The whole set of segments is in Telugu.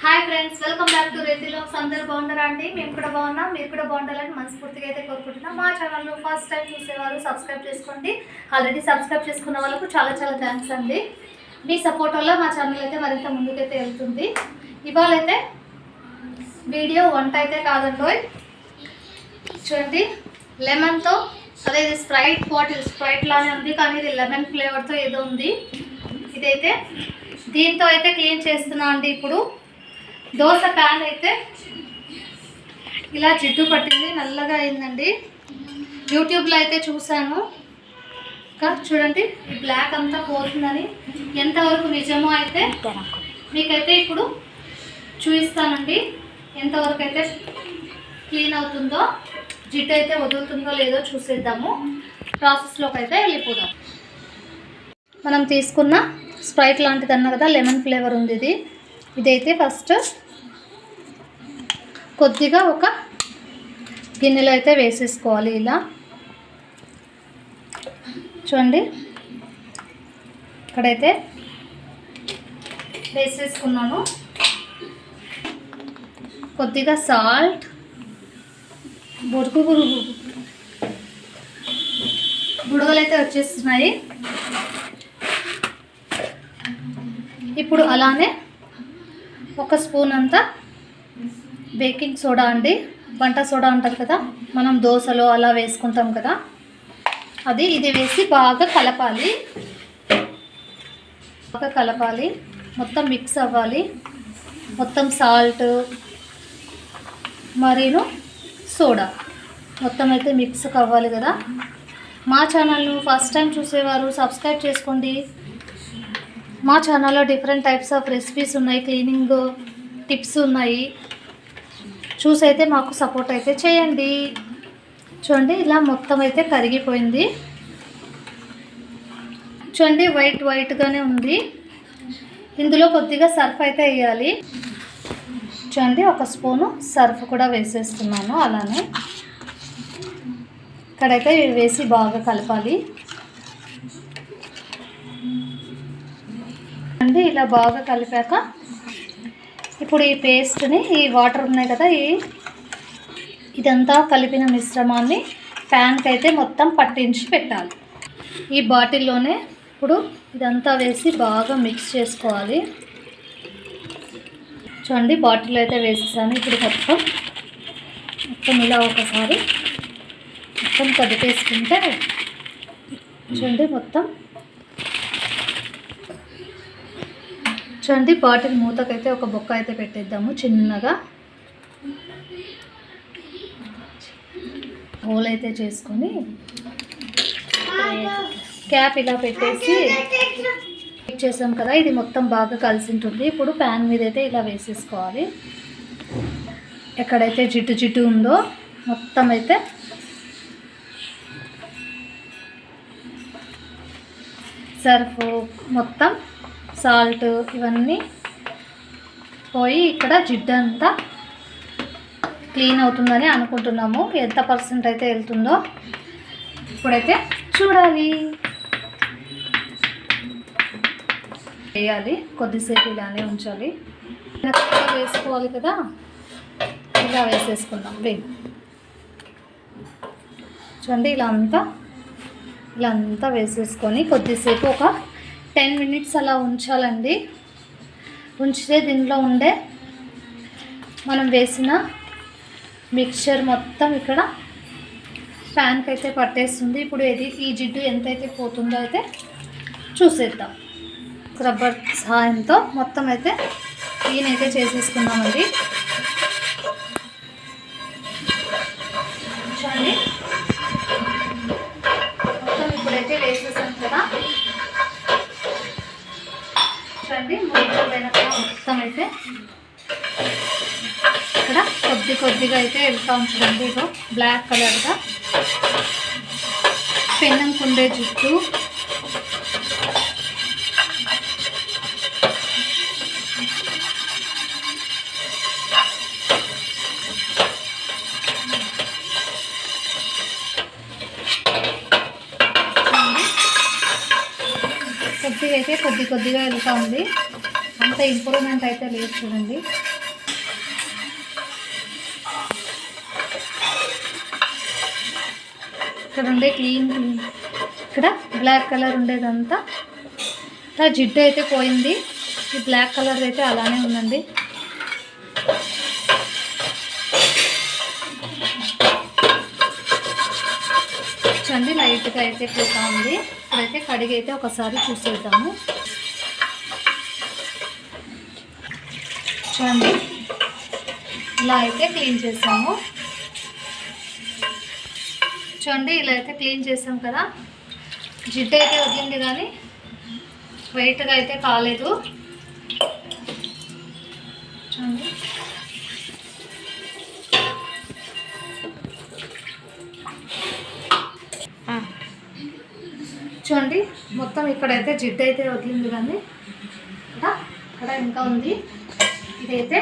Hi friends welcome back to రేతిలో అందరూ బాగున్నారా అండి? మేము కూడా బాగున్నాం. మీరు కూడా బాగుండాలని మనస్ఫూర్తిగా అయితే కోరుకుంటున్నాం. మా ఛానల్ ఫస్ట్ టైం చూసేవారు సబ్స్క్రైబ్ చేసుకోండి. ఆల్రెడీ సబ్స్క్రైబ్ చేసుకున్న వాళ్ళకు చాలా చాలా థ్యాంక్స్ అండి. మీ సపోర్ట్ వల్ల మా ఛానల్ అయితే మరింత ముందుకైతే వెళ్తుంది. ఇవాళ అయితే వీడియో వంట అయితే కాదండి చూడండి లెమన్తో అదే ఇది స్ప్రైట్ బాటిల్ స్ప్రైట్ లానే ఉంది కానీ ఇది లెమన్ ఫ్లేవర్తో ఏదో ఉంది. ఇదైతే దీంతో అయితే క్లీన్ చేస్తున్నా అండి ఇప్పుడు. దోశ ప్యాన్ అయితే ఇలా జిడ్డు పట్టింది నల్లగా అయిందండి. యూట్యూబ్లో అయితే చూశాను. ఇంకా చూడండి ఈ బ్లాక్ అంతా పోతుందని ఎంతవరకు నిజమో అయితే మీకైతే ఇప్పుడు చూపిస్తానండి. ఎంతవరకు అయితే క్లీన్ అవుతుందో జిడ్డు అయితే వదులుతుందో లేదో చూసేద్దాము. ప్రాసెస్లోకి అయితే వెళ్ళిపోదాం. మనం తీసుకున్న స్ప్రైట్ లాంటిది అన్న కదా లెమన్ ఫ్లేవర్ ఉంది ఇది. ఇదైతే ఫస్ట్ కొద్దిగా ఒక గిన్నెలో అయితే వేసేసుకోవాలి ఇలా. చూడండి. ఇక్కడైతే వేసేసుకున్నాను. కొద్దిగా సాల్ట్. బురుకు బురుగు బుడగలు అయితే వచ్చేస్తున్నాయి. ఇప్పుడు అలానే ఒక స్పూన్ అంతా బేకింగ్ సోడా అండి. వంట సోడా అంటారు కదా మనం దోశలో అలా వేసుకుంటాం కదా. అది ఇది వేసి బాగా కలపాలి. బాగా కలపాలి. మొత్తం మిక్స్ అవ్వాలి. మొత్తం సాల్ట్ మరీను సోడా. మొత్తం అయితే మిక్స్ అవ్వాలి కదా. మా ఛానల్ను ఫస్ట్ టైం చూసేవారు సబ్స్క్రైబ్ చేసుకోండి. మా ఛానల్లో డిఫరెంట్ టైప్స్ ఆఫ్ రెసిపీస్ ఉన్నాయి క్లీనింగ్ టిప్స్ ఉన్నాయి. చూసి అయితే మాకు సపోర్ట్ అయితే చేయండి. చూడండి ఇలా మొత్తం అయితే కరిగిపోయింది. చూడండి వైట్ వైట్గానే ఉంది. ఇందులో కొద్దిగా సర్ఫ్ అయితే వేయాలి. చూడండి ఒక స్పూను సర్ఫ్ కూడా వేసేస్తున్నాను అలానే. ఇక్కడైతే ఇవి వేసి బాగా కలపాలి. చూడండి ఇలా బాగా కలిపాక ఇప్పుడు ఈ పేస్ట్ని ఈ వాటర్ ఉన్నాయి కదా ఈ ఇదంతా కలిపిన మిశ్రమాన్ని ప్యాన్కి అయితే మొత్తం పట్టించి పెట్టాలి. ఈ బాటిల్లోనే ఇప్పుడు ఇదంతా వేసి బాగా మిక్స్ చేసుకోవాలి. చూడండి బాటిల్ అయితే వేసేసాను. ఇప్పుడు మొత్తం మొత్తం ఇలా ఒకసారి మొత్తం కదిపేసుకుంటే చూడండి మొత్తం చూడండి బాటిల్ మూతకైతే ఒక బొక్క అయితే పెట్టేద్దాము చిన్నగా. హోల్ అయితే చేసుకొని క్యాప్ ఇలా పెట్టేసి చేసాం కదా ఇది మొత్తం బాగా కలిసి ఉంటుంది ఇప్పుడు ప్యాన్ మీద అయితే ఇలా వేసేసుకోవాలి. ఎక్కడైతే జిట్టు జిట్టు ఉందో మొత్తం అయితే సర్ఫ్ మొత్తం సాల్ట్ ఇవన్నీ పోయి ఇక్కడ జిడ్డు అంతా క్లీన్ అవుతుందని అనుకుంటున్నాము. ఎంత పర్సెంట్ అయితే వెళ్తుందో ఇప్పుడైతే చూడాలి. వేయాలి కొద్దిసేపు ఇలానే ఉంచాలి. వేసుకోవాలి కదా? ఇలా వేసేసుకుందాం. వే చూడండి ఇలా అంతా ఇలా అంతా వేసేసుకొని కొద్దిసేపు ఒక టెన్ మినిట్స్ అలా ఉంచాలండి. ఉంచితే దీనిలో ఉండే మనం వేసిన మిక్చర్ మొత్తం ఇక్కడ ఫ్యాన్కి అయితే పట్టేస్తుంది. ఇప్పుడు ఇది ఈ జిడ్డు ఎంతైతే పోతుందో అయితే చూసేద్దాం. స్క్రబ్బర్ సహాయంతో మొత్తం అయితే క్లీన్ అయితే చేసేసుకున్నామండి. అయితే ఇక్కడ కొద్ది కొద్దిగా అయితే వెళ్తా ఉంటుందండి ఇదో బ్లాక్ కలర్గా. పెన్నంకుండే జుట్టు. కొద్దిగా అయితే కొద్ది కొద్దిగా వెళ్తూ ఉంది. అంత ఇంప్రూవ్మెంట్ అయితే లేదు చూడండి. ఇక్కడ ఉండే క్లీన్. ఇక్కడ బ్లాక్ కలర్ ఉండేదంతా. ఇలా జిడ్డు అయితే పోయింది. ఈ బ్లాక్ కలర్ అయితే అలానే ఉందండి. చూడండి లైట్గా అయితే పోతా ఉంది. ఇప్పుడైతే కడిగి అయితే ఒకసారి చూసేద్దాము. చూడండి ఇలా అయితే క్లీన్ చేసాము. చూడండి ఇలా అయితే క్లీన్ చేసాం కదా. జిడ్డు అయితే వదిలింది కానీ వెయిట్గా అయితే కాలేదు. చూడండి. చూడండి మొత్తం ఇక్కడైతే జిడ్డు అయితే వదిలింది కానీ ఇక్కడ ఇంకా ఉంది. ఇదైతే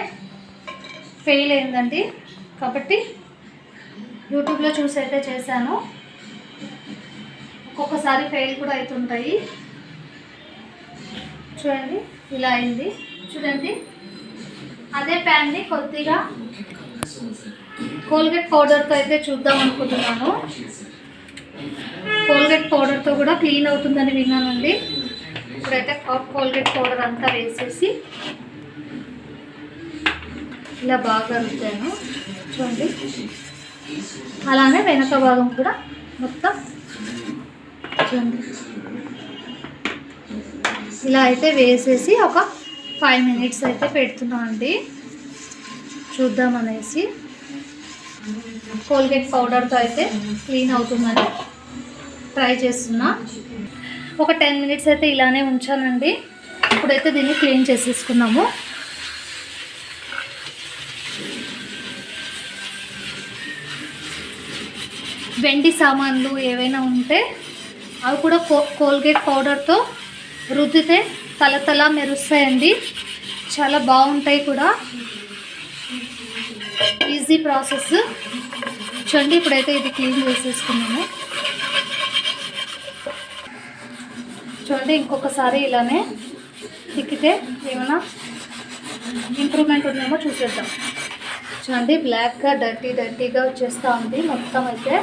ఫెయిల్ అయిందండి. కాబట్టి యూట్యూబ్లో చూసి అయితే చేశాను. ఒక్కొక్కసారి ఫెయిల్ కూడా అవుతుంటాయి చూడండి ఇలా అయింది. చూడండి అదే ప్యాన్ని కొద్దిగా కోల్గేట్ పౌడర్తో అయితే చూద్దాం అనుకుంటున్నాను. కోల్గేట్ పౌడర్తో కూడా క్లీన్ అవుతుందని విన్నానండి. ఇప్పుడైతే కోల్గేట్ పౌడర్ అంతా వేసేసి ఇలా బాగా రుద్దాను చూడండి. అలానే వెనక భాగం కూడా మొత్తం చూడండి. ఇలా అయితే వేసేసి ఒక ఫైవ్ మినిట్స్ అయితే పెడుతున్నాం అండి చూద్దామనేసి కోల్గేట్ పౌడర్తో అయితే క్లీన్ అవుతుందని ట్రై చేస్తున్నా. ఒక టెన్ మినిట్స్ అయితే ఇలానే ఉంచానండి ఇప్పుడైతే దీన్ని క్లీన్ చేసేసుకున్నాము. వెండి సామాన్లు ఏవైనా ఉంటే అవి కూడా కో కోల్గేట్ పౌడర్తో రుద్దితే తలతల మెరుస్తాయండి. చాలా బాగుంటాయి కూడా. Easy process. చూడండి ఇప్పుడైతే ఇది క్లీన్ చేసేసుకున్నాము చూడండి ఇంకొకసారి ఇలానే తిక్కితే ఏమైనా ఇంప్రూవ్మెంట్ ఉందేమో చూసేద్దాం. చూడండి బ్లాక్గా డర్టీ డర్టీగా వచ్చేస్తూ ఉంది. మొత్తం అయితే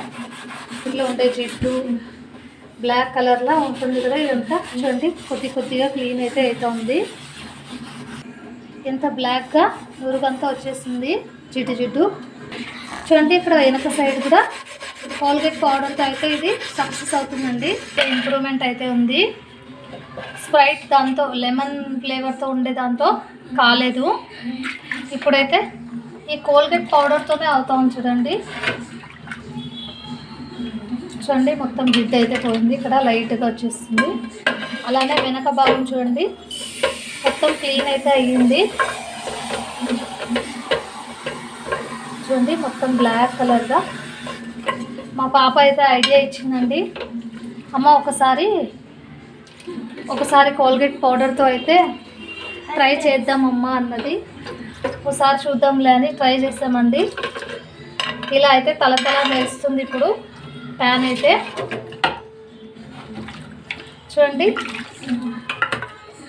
ఇట్లా ఉండే జిడ్డు బ్లాక్ కలర్లా ఉంటుంది కదా ఇదంతా. చూడండి కొద్ది కొద్దిగా క్లీన్ అయితే అవుతా ఉంది. ఎంత బ్లాక్గా నురుగంతా వచ్చేసింది జిడ్డు జిడ్డు. చూడండి ఇక్కడ వెనక సైడ్ కూడా కోల్గేట్ పౌడర్తో అయితే ఇది సక్సెస్ అవుతుందండి. ఇంప్రూవ్మెంట్ అయితే ఉంది. స్ప్రైట్ దాంతో లెమన్ ఫ్లేవర్తో ఉండే దాంతో కాలేదు. ఇప్పుడైతే ఈ కోల్గేట్ పౌడర్తోనే అవుతాం ఉంది చూడండి. చూడండి మొత్తం జిడ్డు అయితే పోయింది. ఇక్కడ లైట్గా వచ్చేస్తుంది. అలానే వెనక భాగం చూడండి. మొత్తం క్లీన్ అయితే అయ్యింది. చూడండి మొత్తం బ్లాక్ కలర్గా మా పాప అయితే ఐడియా ఇచ్చిందండి. అమ్మ ఒకసారి ఒకసారి కోల్గేట్ పౌడర్తో అయితే ట్రై చేద్దామమ్మా అన్నది. ఒకసారి చూద్దాంలే అని ట్రై చేసామండి. ఇలా అయితే తల తల ఇప్పుడు. ప్యాన్ అయితే చూడండి.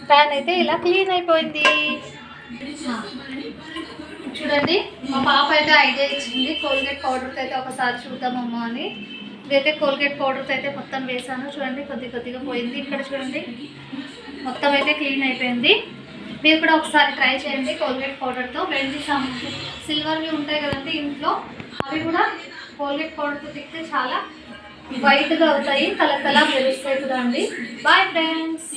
ప్యాన్ అయితే ఇలా క్లీన్ అయిపోయింది. చూడండి మా పాప అయితే ఐడియా ఇచ్చింది కోల్గేట్ పౌడర్తో అయితే ఒకసారి చూద్దామమ్మా అని. ఇదైతే కోల్గేట్ పౌడర్తో అయితే మొత్తం వేసాను. చూడండి కొద్ది కొద్దిగా పోయింది ఇక్కడ చూడండి. మొత్తం అయితే క్లీన్ అయిపోయింది. మీరు కూడా ఒకసారి ట్రై చేయండి కోల్గేట్ పౌడర్తో వెండి సమ్ సిల్వర్వి ఉంటాయి కదండి ఇంట్లో. అవి కూడా కోల్గేట్ పౌడర్తో తిక్కితే చాలా వైట్గా అవుతాయి కలకలా మెరుస్తాయి కూడా అండి బాయ్ ఫ్రెండ్స్